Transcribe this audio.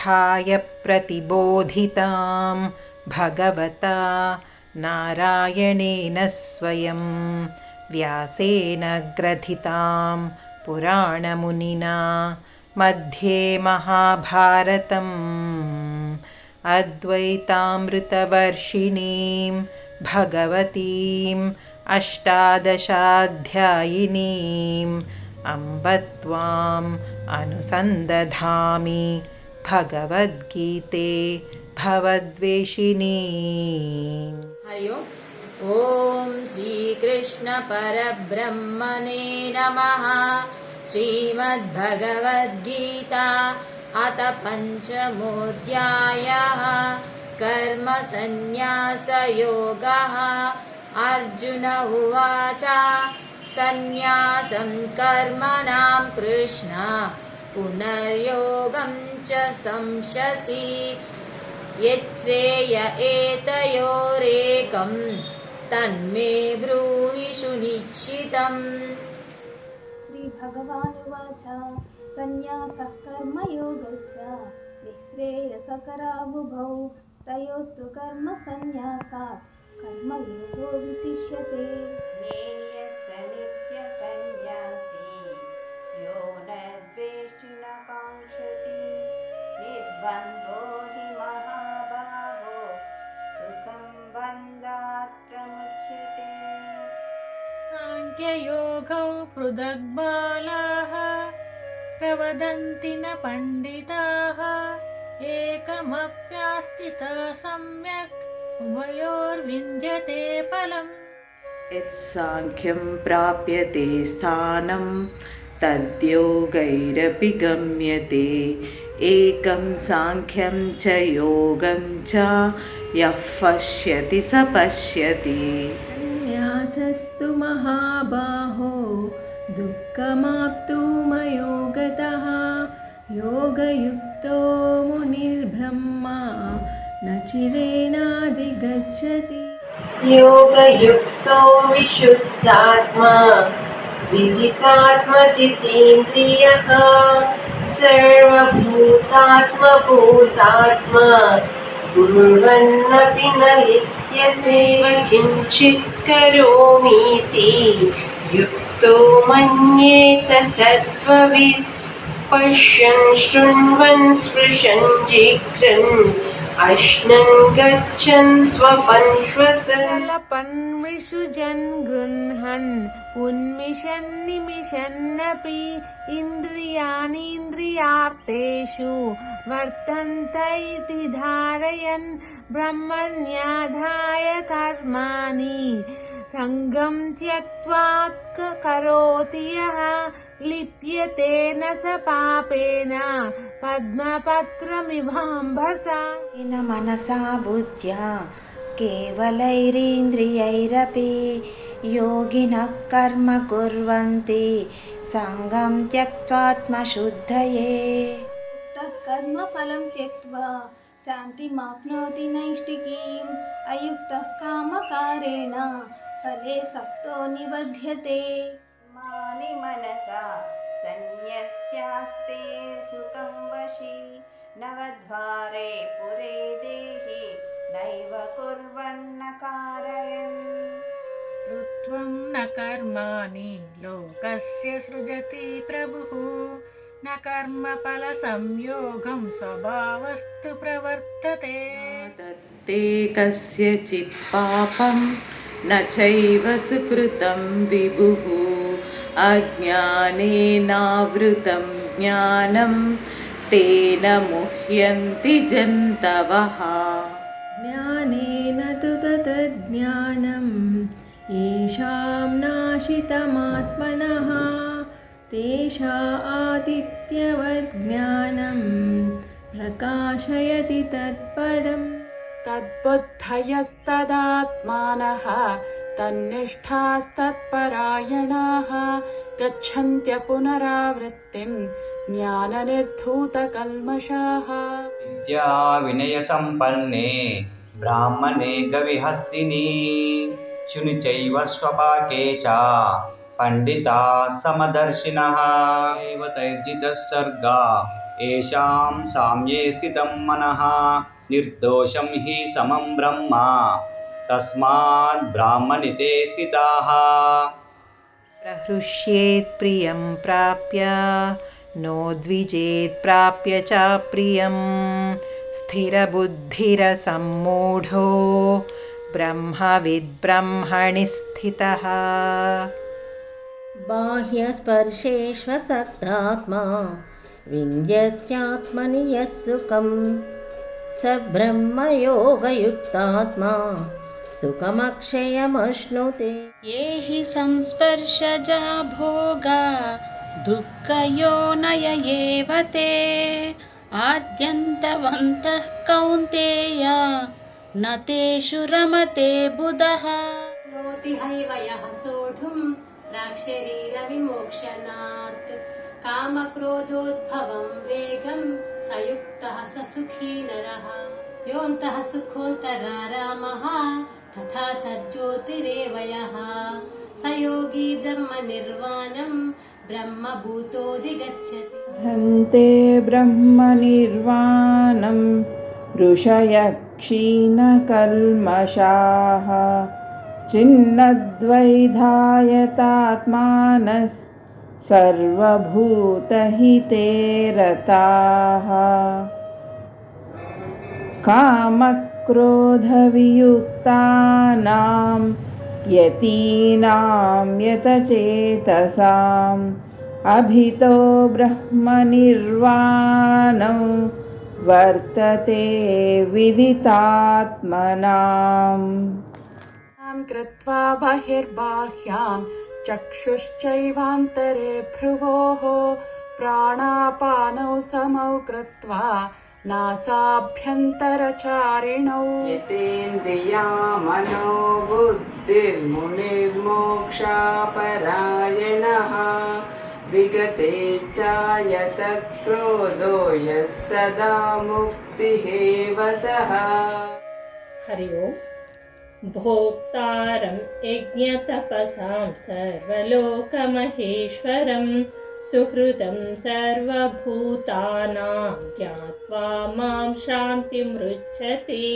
यथार्थाय प्रतिबोधितां भगवता नारायणेन स्वयं व्यासेन ग्रथितां पुराणमुनिना मध्ये महाभारतम्। अद्वैतामृतवर्षिणीं भगवतीम् अष्टादशाध्यायिनीम् अम्ब त्वाम् अनुसन्दधामि भगवद्गीते भवद्वेषिणी। हरि ॐ श्रीकृष्णपरब्रह्मणे नमः। श्रीमद्भगवद्गीता अथ पञ्चमोऽध्यायः। कर्मसन्न्यासयोगः। अर्जुन उवाच, सन्न्यासं कर्मणां कृष्ण। पुनर्योगं च संशसि। यच्चेय एतयोरेकं तन्मे ब्रूहि सुनिश्चितम् श्रीभगवानुवाच सन्न्यासः कर्मयोगश्च निःश्रेयसकरावुभौ तयोस्तु कर्मसन्न्यासात् कर्मयोगो विशिष्यते पृथग्बालाः प्रवदन्ति न पण्डिताः एकमप्यास्थितः सम्यक् उभयोर्विन्द्यते फलम्। यत्साङ्ख्यं प्राप्यते स्थानं तद्योगैरपि गम्यते। एकं साङ्ख्यं च योगं च यः पश्यति स पश्यति महाबाहो दुःखमाप्तुमयो गतः योगयुक्तो मुनिर्ब्रह्मा न चिरेणाधिगच्छति योगयुक्तो विशुद्धात्मा विजितात्मजितेन्द्रियः सर्वभूतात्मभूतात्मा कुर्वन्नपि न लिप्यते किञ्चित् करोमीति युक्तो मन्येत तत्त्ववित् पश्यन् शृण्वन् स्पृशन् जिघ्रन् अश्नन् गच्छन् स्वपन् श्वसन् लपन्विसृजन् गृह्णन् उन्मिषन् निमिषन्नपि इन्द्रियाणीन्द्रियार्थेषु वर्तन्त इति धारयन् ब्रह्मण्याधाय कर्माणि। सङ्गं त्यक्त्वा क- करोति यः लिप्यते न स पापेन पद्मपत्रमिवाम्भसा न मनसा बुद्ध्या केवलैरीन्द्रियैरपि योगिनः कर्म कुर्वन्ति सङ्गं त्यक्त्वात्मशुद्धये युक्तः कर्मफलं त्यक्त्वा शान्तिमाप्नोति नैष्टिकीम् अयुक्तः कामकारेण फले सक्तो निबध्यते। मानि मनसा सन्न्यस्यास्ते सुखं वशी। नवद्वारे पुरे देहि नैव कुर्वन्न कारयन्। ऋत्वं न कर्माणि लोकस्य सृजति प्रभुः। न कर्मफलसंयोगं स्वभावस्तु प्रवर्तते। दत्ते कस्यचित् पापं न चैव सुकृतं विभुः। अज्ञानेनावृतं ज्ञानं तेन मुह्यन्ति जन्तवः। ज्ञानेन तु ततज्ज्ञानम् येषां नाशितमात्मनः। तेषा आदित्यवज्ञानं प्रकाशयति तत्परम् तद्बुद्धयस्तदात्मानः तन्निष्ठास्तत्परायणाः गच्छन्त्य पुनरावृत्तिं ज्ञाननिर्धूतकल्मषाः। विद्याविनयसम्पन्ने ब्राह्मणे गविहस्तिनी शुनि चैव स्वपाके च पण्डिताः समदर्शिनः। एव तैर्जितः सर्गा येषां साम्ये स्थितं मनः निर्दोषं हि समं ब्रह्म तस्मात् ब्राह्मणि ते स्थिताः। प्रहृष्येत् प्रियं प्राप्य नोद्विजेत् प्राप्य च प्रियं। स्थिरबुद्धिरसम्मूढो ब्रह्मविद्ब्रह्मणि स्थितः। बाह्यस्पर्शेष्वसक्तात्मा विन्द्यत्यात्मनि यः सुखं स ब्रह्मयोगयुक्तात्मा सुखमक्षयमश्नुते। ये हि संस्पर्शजा भोगा दुःखयोनय एव ते। आद्यन्तवन्तः कौन्तेय न तेषु रमते बुधः। हरिवयः सोढुं प्राक्शरीरविमोक्षणात् कामक्रोधोद्भवं वेगं स युक्तः स सुखी नरः। योऽन्तः सुखोत्तरारामः तथा तज्ज्योतिरेव यः स योगी ब्रह्मनिर्वाणं ब्रह्मभूतोऽधिगच्छति भन्ते ब्रह्मनिर्वाणं ऋषयः क्षीणकल्मषाः चिन्नद्वैधायतात्मानः सर्वभूतहिते रताः कामक्रोधवियुक्तानां यतीनां यतचेतसाम् अभितो ब्रह्मनिर्वाणं वर्तते विदितात्मनाम्। कृत्वा बहिर्बाह्यान् चक्षुश्चैवान्तरे भ्रुवोः प्राणापानौ समौ कृत्वा नासाभ्यन्तरचारिणौ। यतेन्द्रियामनो बुद्धिर्मुनिर्मोक्षापरायणः। विगते चायतः क्रोधो यः सदा मुक्तिहेव सः। हरि ओम्। भोक्तारं यज्ञतपसां सर्वलोकमहेश्वरं सुहृदं सर्वभूतानां ज्ञात्वा माँ शान्तिमृच्छति